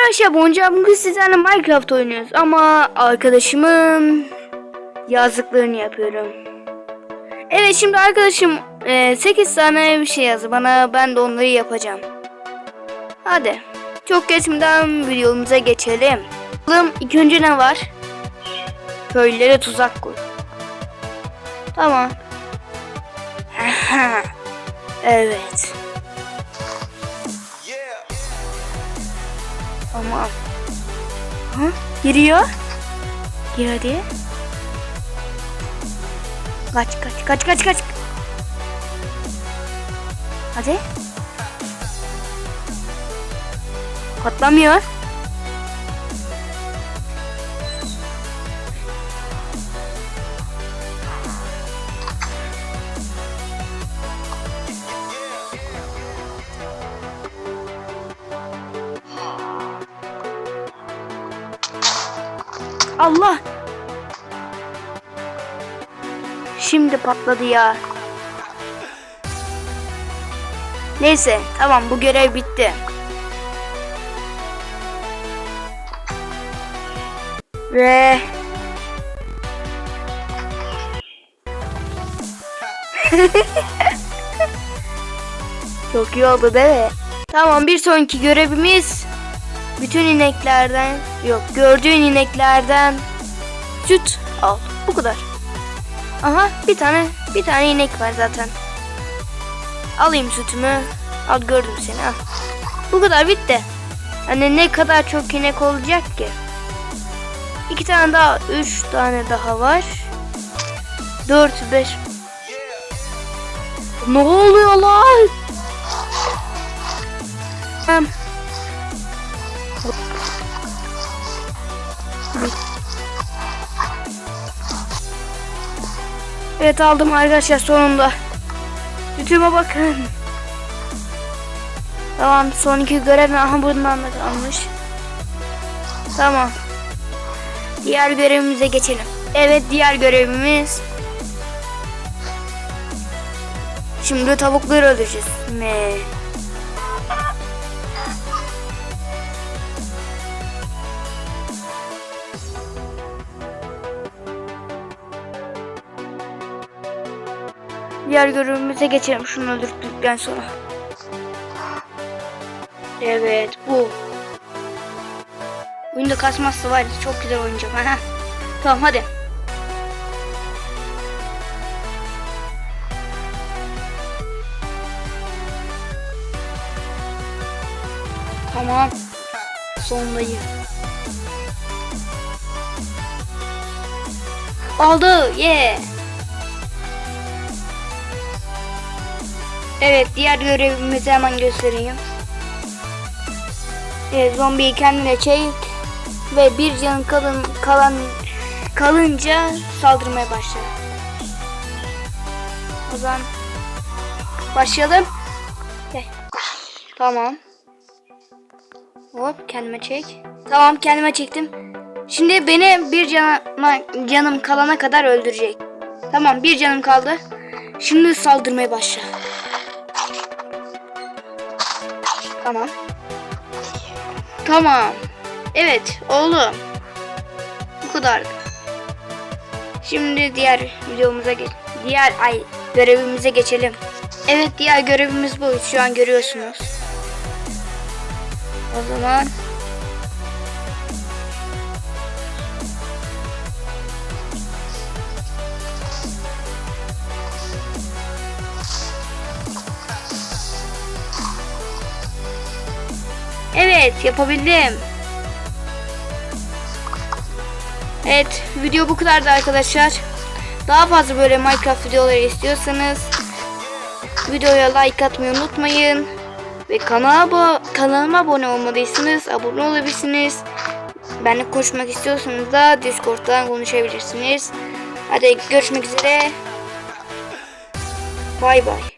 Arkadaşlar Bonca bugün sizlerle Minecraft oynuyoruz ama arkadaşımın yazdıklarını yapıyorum. Evet şimdi arkadaşım 8 tane bir şey yazdı bana ben de onları yapacağım. Hadi çok geçmeden videomuza geçelim. Bakalım ilk önce ne var? Köylere tuzak koy. Tamam. evet. Tamam. Ha? Giriyor. Gir hadi. Kaç kaç kaç kaç kaç. Hadi. Patlamıyor. Allah. Şimdi patladı ya. Neyse tamam bu görev bitti. Ve Çok iyi oldu değil mi? Tamam bir sonraki görevimiz bütün ineklerden yok gördüğün ineklerden süt al. Bu kadar. Aha bir tane bir tane inek var zaten. Alayım sütümü. Al gördüm seni al. Bu kadar bitti. Hani ne kadar çok inek olacak ki? İki tane daha, üç tane daha var. Dört, beş. Ne oluyor lan? Hem Evet aldım arkadaşlar sonunda. Sütüme bakın. Tamam son iki görev aha bundan da kalmış. Tamam. Diğer görevimize geçelim. Evet diğer görevimiz. Şimdi tavukları öldüreceğiz. Me. Diğer görevimize geçelim şunu öldürdükten sonra. Evet bu. Oyunda kasmazsa var çok güzel oynayacağım. Tamam hadi. Tamam. Sondayım. Oldu. Yeah. Evet diğer görevimizi hemen göstereyim. Evet, zombiyi kendine çek ve bir canın kalın kalan kalınca saldırmaya başla. O zaman başlayalım. Gel. Tamam. Hop kendime çek. Tamam kendime çektim. Şimdi beni bir canıma, canım kalana kadar öldürecek. Tamam bir canım kaldı. Şimdi saldırmaya başla. Tamam. Tamam. Evet oğlum. Bu kadar. Şimdi diğer videomuza geç. Diğer ay görevimize geçelim. Evet diğer görevimiz bu. Şu an görüyorsunuz. O zaman Evet yapabildim. Evet video bu kadardı arkadaşlar. Daha fazla böyle Minecraft videoları istiyorsanız videoya like atmayı unutmayın. Ve kanala kanalıma abone olmadıysanız abone olabilirsiniz. Benimle konuşmak istiyorsanız da Discord'dan konuşabilirsiniz. Hadi görüşmek üzere. Bay bay.